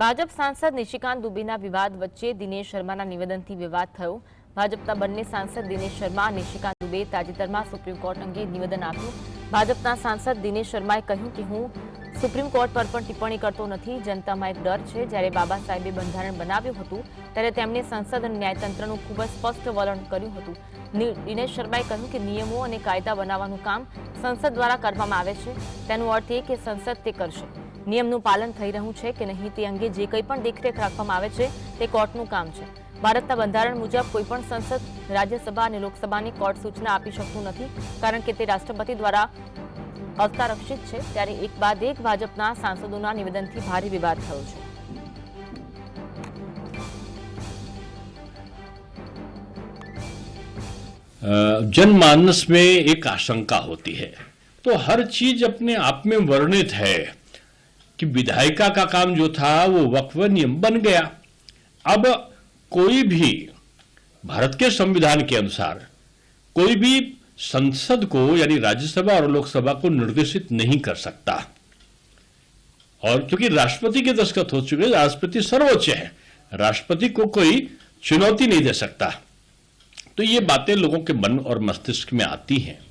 ભાજપ સાંસદ નિશિકાંત દુબેના વિવાદ વચ્ચે દિનેશ શર્માના નિવેદનથી વિવાદ થયો ભાજપના બંને સાંસદ દિનેશ શર્મા નિશિકાંત દુબે તાજેતરમાં સુપ્રીમ કોર્ટ અંગે નિવેદન આપ્યું ભાજપના સાંસદ દિનેશ શર્માએ કહ્યું કે હું સુપ્રીમ કોર્ટ પર પણ ટિપ્પણી કરતો નથી જનતામાં એક ડર છે જ્યારે બાબા સાહેબે બંધારણ બનાવ્યું હતું ત્યારે તેમણે સંસદ અને ન્યાયતંત્રનું ખૂબ જ સ્પષ્ટ વલણ કર્યું હતું દિનેશ શર્માએ કહ્યું કે નિયમો અને કાયદા બનાવવાનું કામ સંસદ દ્વારા કરવામાં આવે છે તેનો અર્થ એ કે સંસદ તે કરશે नियमों का पालन થઈ રહું છે કે નહીં તે અંગે જે કંઈ પણ દેખરેખ રાખવામાં આવે છે તે કોર્ટનું કામ છે ભારતતા બંધારણ મુજબ કોઈ પણ સંસદ રાજ્યસભા અને લોકસભાની કોર્ટ સૂચના આપી શકતું નથી કારણ કે તે રાષ્ટ્રપતિ દ્વારા અડકારક્ષિત છે ત્યારે એક બાદ એક ભાજપના સાંસદોના નિવેદનથી ભારે વિવાદ થયો છે અ જનमानस में एक आशंका होती है तो हर चीज अपने आप में वर्णित है कि विधायिका का काम जो था वो वक्फ नियम बन गया अब कोई भी भारत के संविधान के अनुसार कोई भी संसद को यानी राज्यसभा और लोकसभा को निर्देशित नहीं कर सकता और क्योंकि राष्ट्रपति के दस्खत हो चुके राष्ट्रपति सर्वोच्च है राष्ट्रपति को कोई चुनौती नहीं दे सकता तो ये बातें लोगों के मन और मस्तिष्क में आती हैं